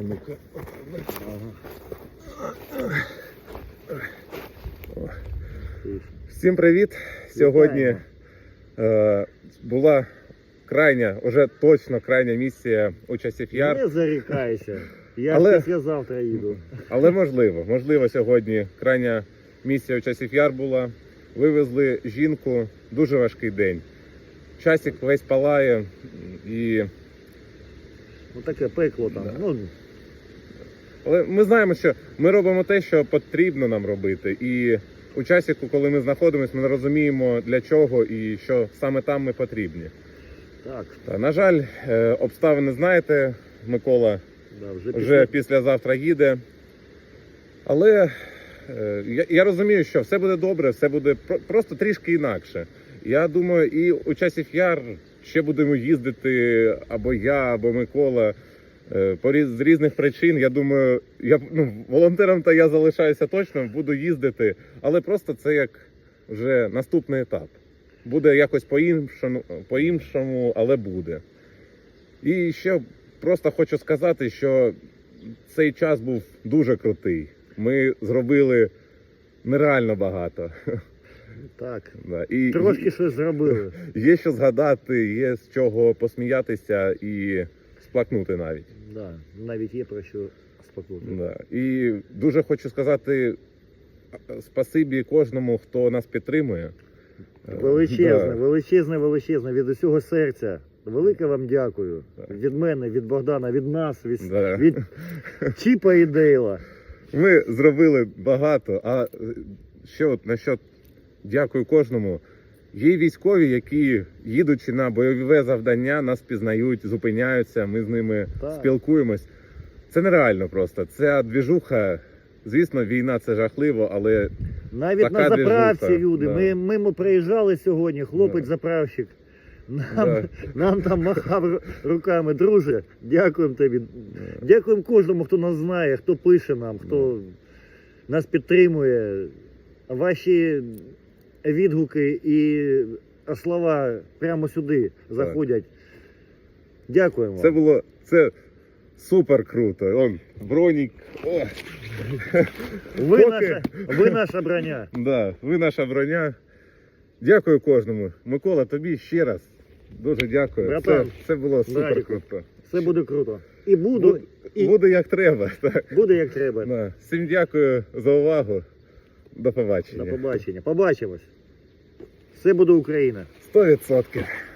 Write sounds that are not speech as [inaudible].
А ну-ка. Всім привіт! Сьогодні е, була крайня, вже точно крайня місія у часів яр. Не зарікайся. [laughs] Я Але- післязавтра їду. Але можливо, можливо, сьогодні крайня місія у часів яр була. Вивезли жінку, дуже важкий день. Часик весь палає і. Ну таке пекло там. Да. Ну, Але ми знаємо, що ми робимо те, що потрібно нам робити. І у часіку, коли ми знаходимося, ми не розуміємо для чого і що саме там ми потрібні. так, Та, на жаль, е, обставини знаєте, Микола да, вже, вже післязавтра їде. Але е, я, я розумію, що все буде добре, все буде про- просто трішки інакше. Я думаю, і у часів яр ще будемо їздити або я, або Микола. Е, з різних причин, я думаю, я ну, волонтером то я залишаюся точно, буду їздити, але просто це як вже наступний етап. Буде якось по-іншому, по-іншому, але буде. І ще просто хочу сказати, що цей час був дуже крутий. Ми зробили нереально багато. так. Да. І Трошки щось зробили. [laughs] є що згадати, є з чого посміятися і сплакнути навіть. Да, навіть є про що спокути. Да. І дуже хочу сказати спасибі кожному, хто нас підтримує. Величезне, да. величезне, величезне. Від усього серця. Велике вам дякую. Так. Від мене, від Богдана, від нас, від, Да. від Чіпа і Дейла. Ми зробили багато. А ще от насчет дякую кожному. Є військові, які, їдучи на бойове завдання, нас пізнають, зупиняються, ми з ними Так. спілкуємось. Це нереально просто. Ця двіжуха, звісно, війна це жахливо, але Навіть Така на заправці движуха, люди. да. Ми мимо приїжджали сьогодні, хлопець Да. заправщик. Нам, Да. нам там махав руками, друже, дякуємо тобі. Дякуємо кожному, хто нас знає, хто пише нам, хто нас підтримує. Ваші відгуки і слова прямо сюди заходять. Дякуємо. це було це супер круто. Он бронік. О, ви, поки- наша, ви наша броня. да, ви наша броня. Дякую кожному. Микола, тобі ще раз. Дуже дякую. Це, Братан, це було супер круто. Все буде круто. І буду, Буде, і буде як треба. Так. буде як треба. Да. Всім дякую за увагу. До побачення. До побачення. Побачимось. Все буде Україна. Сто відсотків. Ай.